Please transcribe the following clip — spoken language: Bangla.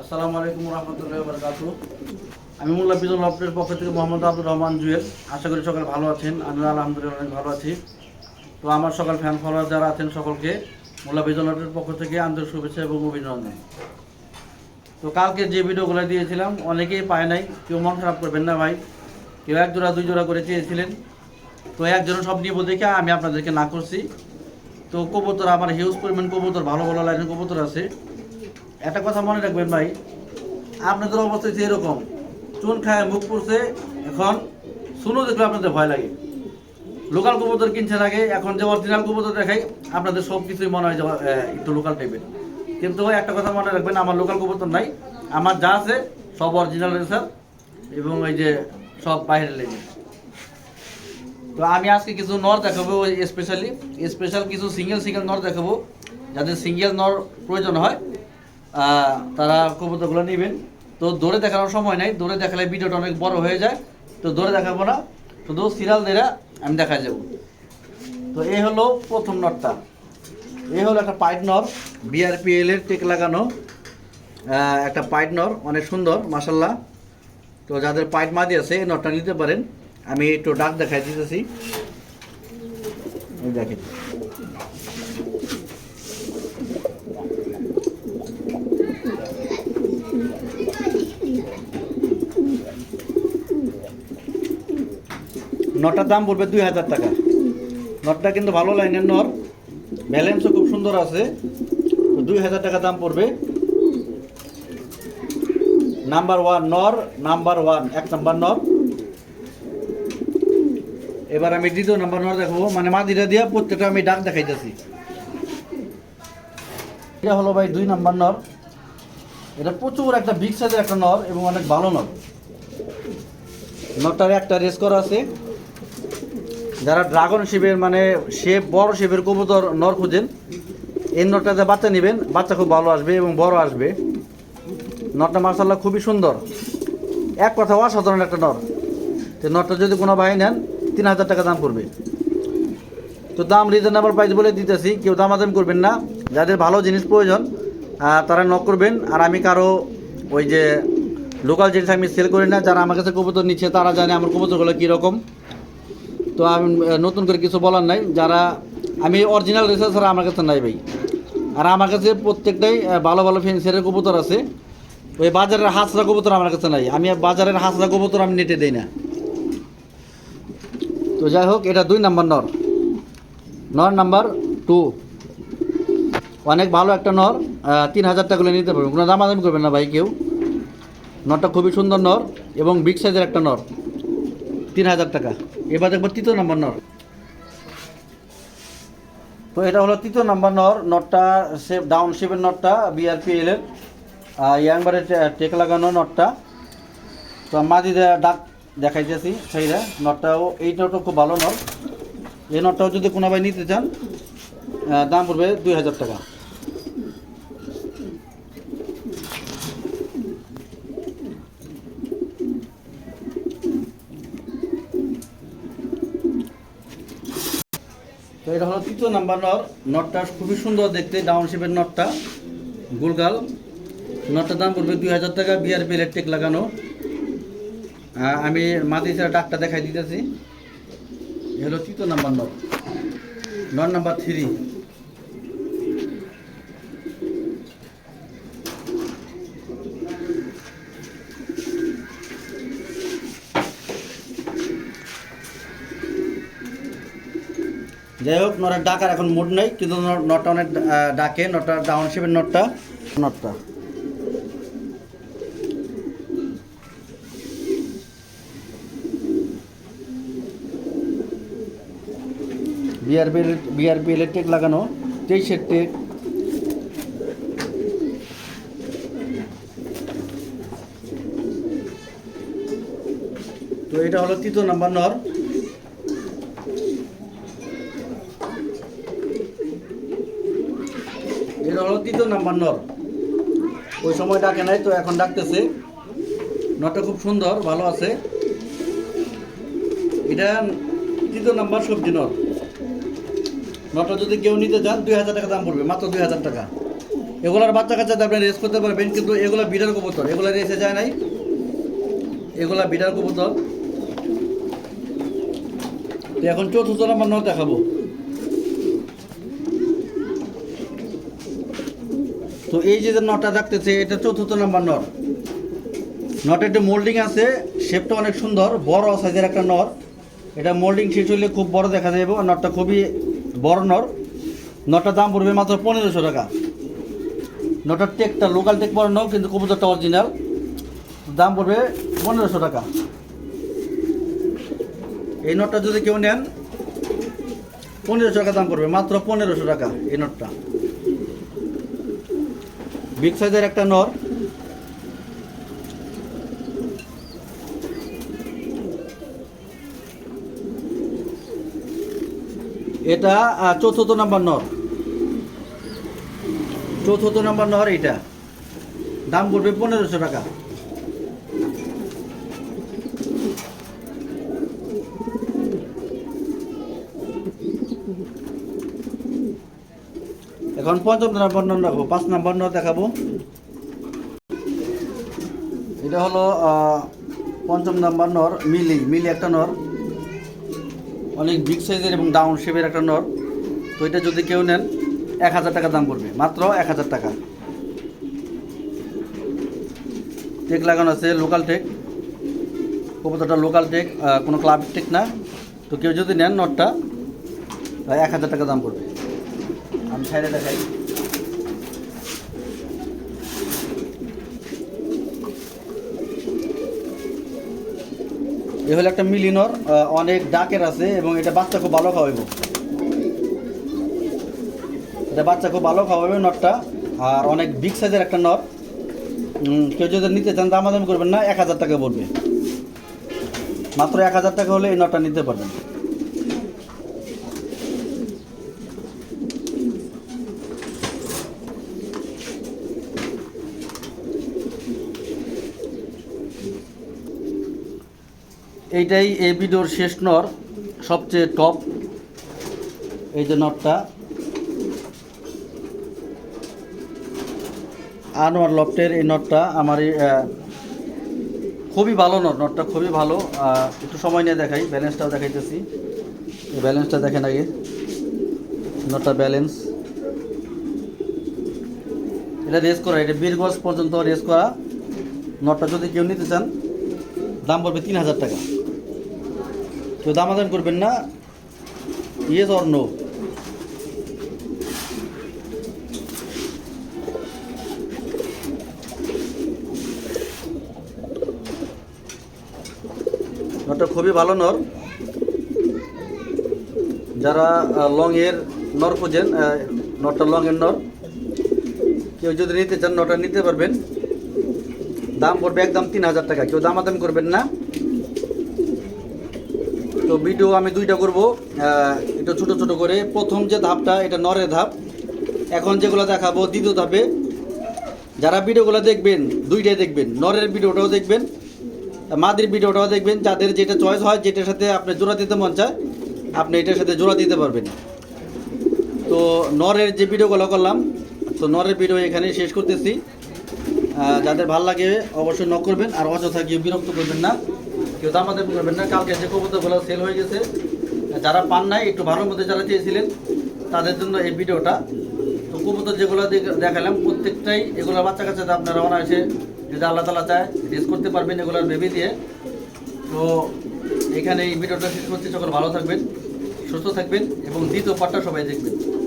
আসসালামু আলাইকুম রহমতুল্লাহ বরকাত আমি মোল্লা বিজন লফটের পক্ষ থেকে মোহাম্মদ আব্দুর রহমান জুয়েল। আশা করি সকাল ভালো আছেন আমি আলহামদুলিল্লাহ অনেক ভালো আছি। তো আমার সকাল ফ্যান ফলোয়ার যারা আছেন সকলকে মোল্লা বিজন লফটের পক্ষ থেকে আন্তরিক শুভেচ্ছা এবং অভিনন্দন। তো কালকে যে ভিডিওগুলো দিয়েছিলাম, অনেকেই পায় নাই, কেউ মন খারাপ করবেন না ভাই। কেউ এক জোড়া, দুই জোড়া করে চেয়েছিলেন। তো একজন সব নিয়ে নিব দেখে আমি আপনাদেরকে না করছি। তো কবুতর আমার হিউজ পরিমাণ কবুতর, ভালো ভালো লাইনের কবুতর আছে। একটা কথা মনে রাখবেন ভাই, আপনাদের অবস্থা হচ্ছে এরকম। চুন খায়, মুখ পড়ছে, এখন শুনো দেখলে আপনাদের ভয় লাগে। লোকাল কবুতর কিনছেন আগে, এখন যে অরিজিনাল কবুতর দেখাই, আপনাদের সব কিছুই মনে হয় যে একটু লোকাল টাইপের কিন্তু একটা কথা মনে রাখবেন, আমার লোকাল কবুতর নাই। আমার যা আছে, সব অরিজিনাল রেসার এবং ওই যে সব বাইরের লেগে। তো আমি আজকে কিছু নর দেখাবো স্পেশালি স্পেশাল কিছু সিঙ্গেল সিঙ্গেল নর দেখাবো যাদের সিঙ্গেল নর প্রয়োজন হয়। তারা কবুতরগুলো নেবেন। তো দৌড়ে দেখানোর সময় নাই, দৌড়ে দেখালে ভিডিওটা অনেক বড় হয়ে যায়। তো দৌড়ে দেখাবো না, শুধু সিরিয়াল দেরা আমি দেখা যাব। তো এই হলো প্রথম নটটা। এই হলো একটা পাইট নর বিআরপিএল এর টেক লাগানো। একটা পাইট নর, অনেক সুন্দর মাসাল্লাহ তো যাদের পাইট মাদি আছে, এই নটটা নিতে পারেন। আমি একটু ডাক দেখাই দিতেছি। দেখেন। নটার দাম পড়বে দুই হাজার টাকা। নটটা কিন্তু ভালো লাইনের নর। ব্যালেন্সও খুব সুন্দর আছে। দুই হাজার টাকা দাম পড়বে। নাম্বার ওয়ান নর নাম্বার ওয়ান এক নাম্বার নর। এবার আমি দ্বিতীয় নাম্বার নর দেখাবো। মানে মাদিরা দিয়া প্রত্যেকটা আমি ডাক দেখাইতেছি। এটা হলো ভাই দুই নাম্বার নর। এটা প্রচুর একটা বিগ সাইজের একটা নর এবং অনেক ভালো নর। নটটার একটা রেস করা আছে। যারা ড্রাগন শিবের মানে শেপ বড় শেপের কবুতর নর খুঁজেন, এই নটটাতে বাচ্চা নেবেন, বাচ্চা খুব ভালো আসবে এবং বড় আসবে। নটটা মার্শাল্লাহ খুবই সুন্দর। এক কথা অসাধারণ একটা নর। তো নটটা যদি কোনো ভাই নেন, তিন হাজার টাকা দাম পড়বে তো দাম রিজনেবল প্রাইস বলে দিতেছি, কেউ দামাদাম করবেন না। যাদের ভালো জিনিস প্রয়োজন তারা নক করবেন। আর আমি কারও ওই যে লোকাল জিনিস আমি সেল করি না, যারা আমার কাছে কবুতর নিচ্ছে, তারা জানে আমার কবুতরগুলো কীরকম। তো আমি নতুন করে কিছু বলার নাই। যারা, আমি অরিজিনাল রেসার ছাড়া আমার কাছে নাই ভাই। আর আমার কাছে প্রত্যেকটাই ভালো ভালো ফেন্সিয়ারের কবুতর আছে। ওই বাজারের হাঁসরা কবুতর আমার কাছে নাই। আমি বাজারের হাঁসরা কবুতর আমি নেটে দিই না। তো যাই হোক, এটা দুই নাম্বার নর। নর নাম্বার টু। অনেক ভালো একটা নর তিন হাজার টাকা করে নিতে পারবেন। কোনো দামাদামি করবেন না ভাই কেউ। নরটা খুবই সুন্দর নর এবং বিগ সাইজের একটা নর। তিন হাজার টাকা। এবার দেখব তৃতীয় নম্বর নর। তো এটা হলো তৃতীয় নম্বর নর, নটটা শেপ ডাউন শেপের নটটা বিআরপিএল এর। ইয়াংবারে টেক লাগানো নটটা। তো দে- ডাক দেখাইতেছি সেইটা নটটাও এই নটও খুব ভালো নট এই নটটাও যদি কোনো ভাই নিতে চান দাম পড়বে দুই হাজার টাকা। এটা হলো তৃতীয় নাম্বার নর নটটা খুবই সুন্দর দেখতে ডাউন শেপের নটটা। গুলগাল নটটার দাম পড়বে দুই হাজার টাকা বিআরপি ইলেকট্রিক লাগানো। আহ, আমি মাঝে ছাড়া ডাকটা দেখাই দিতেছি। হলো তৃতীয় নাম্বার নট। নট নাম্বার থ্রি। যাই হোক নটের ডাকার এখন মুড নেই কিন্তু নটটা অনেক ডাকে নটটা ডাউন শেপের নটটা নটটা বিআরপি বিআরপি ইলেকট্রিক লাগানো তেইশের টেক তো এটা হলো তৃতীয় নাম্বার নর। এটা হলো তৃতীয় নাম্বার নর। ওই সময় ডাকে নাই তো, এখন ডাকতেছে। নটটা খুব সুন্দর, ভালো আছে। এটা তৃতীয় নাম্বার সবজি নর। নটটা যদি কেউ নিতে চান, দুই হাজার টাকা দাম পড়বে, মাত্র দুই হাজার টাকা। এগুলার বাচ্চা কাচ্চাতে আপনি রেস করতে পারবেন, কিন্তু এগুলা বিড়ার কবুতর, এগুলা রেসে যায় নাই। এগুলা বিড়ার কবুতর। এখন চতুর্থ নম্বর নর দেখাবো। তো এই যে নটটা দেখতেছে, এটা চতুর্থ নাম্বার নর নটের একটা মোল্ডিং আছে শেপটা অনেক সুন্দর, বড় সাইজের একটা নর এটা মোল্ডিং শেষ হলে খুব বড় দেখা যাবে আর নটটা খুবই বড় নর নটটার দাম পড়বে মাত্র পনেরোশো টাকা। নটার টেকটা লোকাল টেক বড় পড়ানো কিন্তু কবুতরটা অরিজিনাল দাম পড়বে পনেরোশো টাকা। এই নোটটা যদি কেউ নেন, পনেরোশো টাকা দাম পড়বে, মাত্র পনেরোশো টাকা এই নোটটা বিগ সাইজের একটা নর। এটা চতুর্থ নাম্বার নর। চতুর্থ নাম্বার নর এটা দাম পড়বে পনেরোশো টাকা। এখন পঞ্চম নাম্বার নর রাখব পাঁচ নাম্বার নর দেখাবো। এটা হলো পঞ্চম নাম্বার নর মিলি মিলি একটা নর। অনেক বিগ সাইজের এবং ডাউন শেপের একটা নর। তো এটা যদি কেউ নেন, এক হাজার টাকা দাম পড়বে, মাত্র এক হাজার টাকা। টেক লাগানো আছে লোকাল টেক কবুতরটা লোকাল টেক কোনো ক্লাব টেক না। তো কেউ যদি নেন নটটা এক হাজার টাকা দাম পড়বে। আমি সাইডে দেখাই। এ হলো একটা মিলিনর অনেক ডাকের আছে এবং এটা বাচ্চা খুব ভালো খাওয়াইব। এটা বাচ্চা খুব ভালো খাওয়াবে নটটা, আর অনেক বিগ সাইজের একটা নট। কেউ যদি নিতে চান দামাদামি করবেন না, এক হাজার টাকা পড়বে। মাত্র এক হাজার টাকা হলে এই নটটা নিতে পারবেন। এইটাই এই ভিডিওর শেষ নর, সবচেয়ে টপ এই যে নটটা আনোয়ার লফটের এই নটটা আমার খুবই ভালো নট নটটা খুবই ভালো। একটু সময় নিয়ে দেখাই ব্যালেন্সটাও দেখাইতেছি। এই ব্যালেন্সটা দেখেন আগে। নটটা ব্যালেন্স এটা রেস করা, এটা বীরগঞ্জ পর্যন্ত রেস করা। নটটা যদি কেউ নিতে চান, দাম পড়বে তিন হাজার টাকা। কেউ দামাদাম করবেন না। ইয়েস অর খুবই ভালো নর। যারা লং এর নর খোঁজেন নটটা লং এর নর। কেউ যদি নিতে চান, নটা নিতে পারবেন। দাম পড়বে একদম তিন হাজার টাকা। কেউ দামাদামি করবেন না। তো ভিডিও আমি দুইটা করব একটু ছোট ছোট করে। প্রথম যে ধাপটা, এটা নরের ধাপ। এখন যেগুলো দেখাবো, দ্বিতীয় ধাপে যারা ভিডিওগুলো দেখবেন, দুইটাই দেখবেন। নরের ভিডিওটাও দেখবেন, মাদির ভিডিওটাও দেখবেন। যাদের যেটা চয়েস হয়, যেটার সাথে আপনি জোড়া দিতে মন চায়, আপনি এটার সাথে জোড়া দিতে পারবেন। তো নরের যে ভিডিওগুলো করলাম, তো নরের ভিডিও এখানে শেষ করতেছি। যাদের ভালো লাগে, অবশ্যই নক করবেন। আর অযথা কেউ বিরক্ত করবেন না। কেউ দামাদামি করবেন না। কালকে যে কবুতরগুলো সেল হয়ে গেছে, যারা পান নাই, একটু ভালোর মধ্যে যারা চেয়েছিলেন, তাদের জন্য এই ভিডিওটা। তো কবুতর যেগুলো দেখ- দেখালাম, প্রত্যেকটাই এগুলো বাচ্চা কাচ্চাতে আপনারা অনায়াসে যদি আল্লাহ তালা চায় রেস করতে পারবেন এগুলোর বেবি দিয়ে। তো এখানে এই ভিডিওটা শেষ করতে সকল ভালো থাকবেন, সুস্থ থাকবেন এবং দ্বিতীয় পার্টটা সবাই দেখবেন।